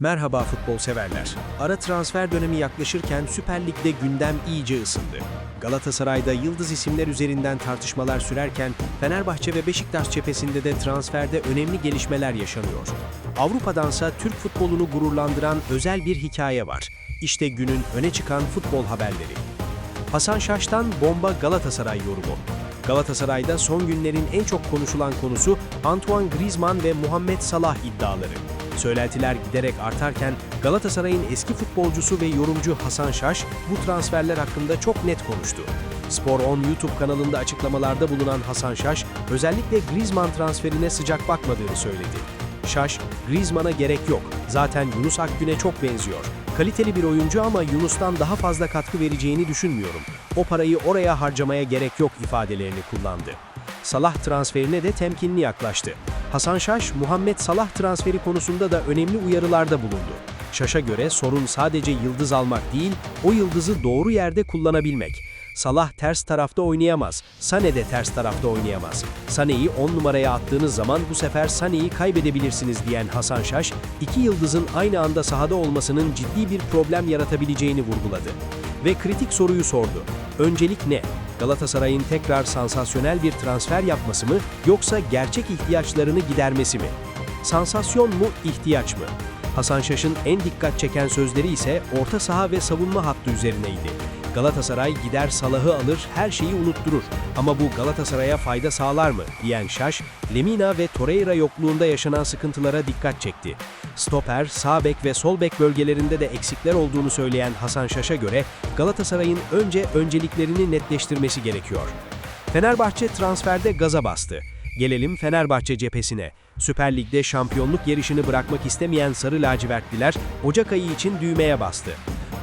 Merhaba futbol severler. Ara transfer dönemi yaklaşırken Süper Lig'de gündem iyice ısındı. Galatasaray'da yıldız isimler üzerinden tartışmalar sürerken Fenerbahçe ve Beşiktaş cephesinde de transferde önemli gelişmeler yaşanıyor. Avrupa'dansa Türk futbolunu gururlandıran özel bir hikaye var. İşte günün öne çıkan futbol haberleri. Hasan Şaş'tan bomba Galatasaray yorumu. Galatasaray'da son günlerin en çok konuşulan konusu Antoine Griezmann ve Muhammed Salah iddiaları. Söylentiler giderek artarken Galatasaray'ın eski futbolcusu ve yorumcu Hasan Şaş bu transferler hakkında çok net konuştu. Spor 10 YouTube kanalında açıklamalarda bulunan Hasan Şaş, özellikle Griezmann transferine sıcak bakmadığını söyledi. Şaş, Griezmann'a gerek yok. Zaten Yunus Akgün'e çok benziyor. Kaliteli bir oyuncu ama Yunus'tan daha fazla katkı vereceğini düşünmüyorum. O parayı oraya harcamaya gerek yok ifadelerini kullandı. Salah transferine de temkinli yaklaştı. Hasan Şaş, Muhammed Salah transferi konusunda da önemli uyarılarda bulundu. Şaş'a göre sorun sadece yıldız almak değil, o yıldızı doğru yerde kullanabilmek. Salah ters tarafta oynayamaz, Sane de ters tarafta oynayamaz. Sane'yi 10 numaraya attığınız zaman bu sefer Sane'yi kaybedebilirsiniz diyen Hasan Şaş, iki yıldızın aynı anda sahada olmasının ciddi bir problem yaratabileceğini vurguladı. Ve kritik soruyu sordu. Öncelik ne? Galatasaray'ın tekrar sansasyonel bir transfer yapması mı yoksa gerçek ihtiyaçlarını gidermesi mi? Sansasyon mu, ihtiyaç mı? Hasan Şaş'ın en dikkat çeken sözleri ise orta saha ve savunma hattı üzerineydi. Galatasaray gider Salah'ı alır, her şeyi unutturur. Ama bu Galatasaray'a fayda sağlar mı? diyen Şaş, Lemina ve Torreira yokluğunda yaşanan sıkıntılara dikkat çekti. Stoper, sağ bek ve sol bek bölgelerinde de eksikler olduğunu söyleyen Hasan Şaş'a göre Galatasaray'ın önce önceliklerini netleştirmesi gerekiyor. Fenerbahçe transferde gaza bastı. Gelelim Fenerbahçe cephesine. Süper Lig'de şampiyonluk yarışını bırakmak istemeyen Sarı Lacivertliler Ocak ayı için düğmeye bastı.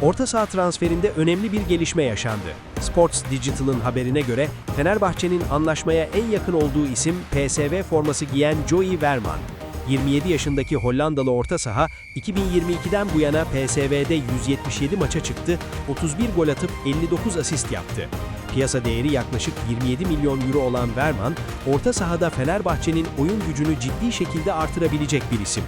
Orta saha transferinde önemli bir gelişme yaşandı. Sports Digital'ın haberine göre Fenerbahçe'nin anlaşmaya en yakın olduğu isim PSV forması giyen Joey Verman. 27 yaşındaki Hollandalı orta saha 2022'den bu yana PSV'de 177 maça çıktı, 31 gol atıp 59 asist yaptı. Piyasa değeri yaklaşık 27 milyon euro olan Verman, orta sahada Fenerbahçe'nin oyun gücünü ciddi şekilde artırabilecek bir isim.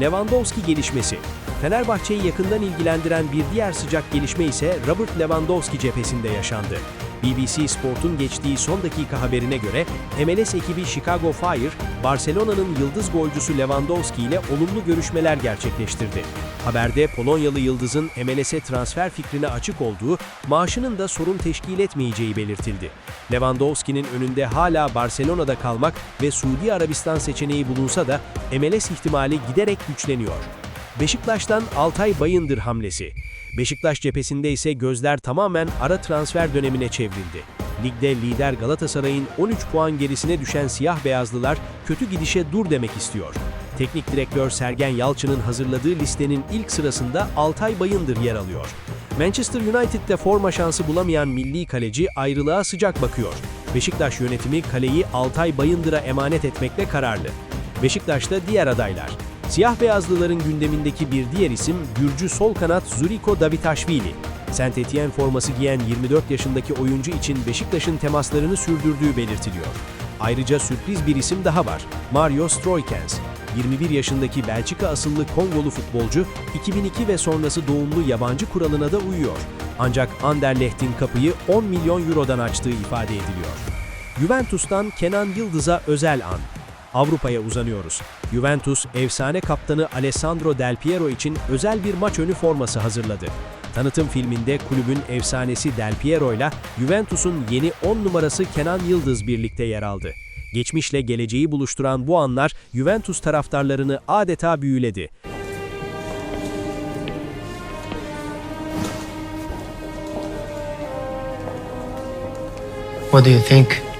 Lewandowski gelişmesi. Fenerbahçe'yi yakından ilgilendiren bir diğer sıcak gelişme ise Robert Lewandowski cephesinde yaşandı. BBC Sport'un geçtiği son dakika haberine göre MLS ekibi Chicago Fire, Barcelona'nın yıldız golcüsü Lewandowski ile olumlu görüşmeler gerçekleştirdi. Haberde Polonyalı yıldızın MLS'e transfer fikrine açık olduğu, maaşının da sorun teşkil etmeyeceği belirtildi. Lewandowski'nin önünde hala Barcelona'da kalmak ve Suudi Arabistan seçeneği bulunsa da MLS ihtimali giderek güçleniyor. Beşiktaş'tan Altay Bayındır hamlesi. Beşiktaş cephesinde ise gözler tamamen ara transfer dönemine çevrildi. Ligde lider Galatasaray'ın 13 puan gerisine düşen siyah beyazlılar kötü gidişe dur demek istiyor. Teknik direktör Sergen Yalçın'ın hazırladığı listenin ilk sırasında Altay Bayındır yer alıyor. Manchester United'de forma şansı bulamayan milli kaleci ayrılığa sıcak bakıyor. Beşiktaş yönetimi kaleyi Altay Bayındır'a emanet etmekle kararlı. Beşiktaş'ta diğer adaylar. Siyah beyazlıların gündemindeki bir diğer isim Gürcü sol kanat Zuriko Davitashvili. Saint Etienne forması giyen 24 yaşındaki oyuncu için Beşiktaş'ın temaslarını sürdürdüğü belirtiliyor. Ayrıca sürpriz bir isim daha var. Mario Stroikens. 21 yaşındaki Belçika asıllı Kongolu futbolcu 2002 ve sonrası doğumlu yabancı kuralına da uyuyor. Ancak Anderlecht'in kapıyı 10 milyon eurodan açtığı ifade ediliyor. Juventus'tan Kenan Yıldız'a özel an. Avrupa'ya uzanıyoruz. Juventus, efsane kaptanı Alessandro Del Piero için özel bir maç önü forması hazırladı. Tanıtım filminde kulübün efsanesi Del Piero ile Juventus'un yeni 10 numarası Kenan Yıldız birlikte yer aldı. Geçmişle geleceği buluşturan bu anlar Juventus taraftarlarını adeta büyüledi. What do you think?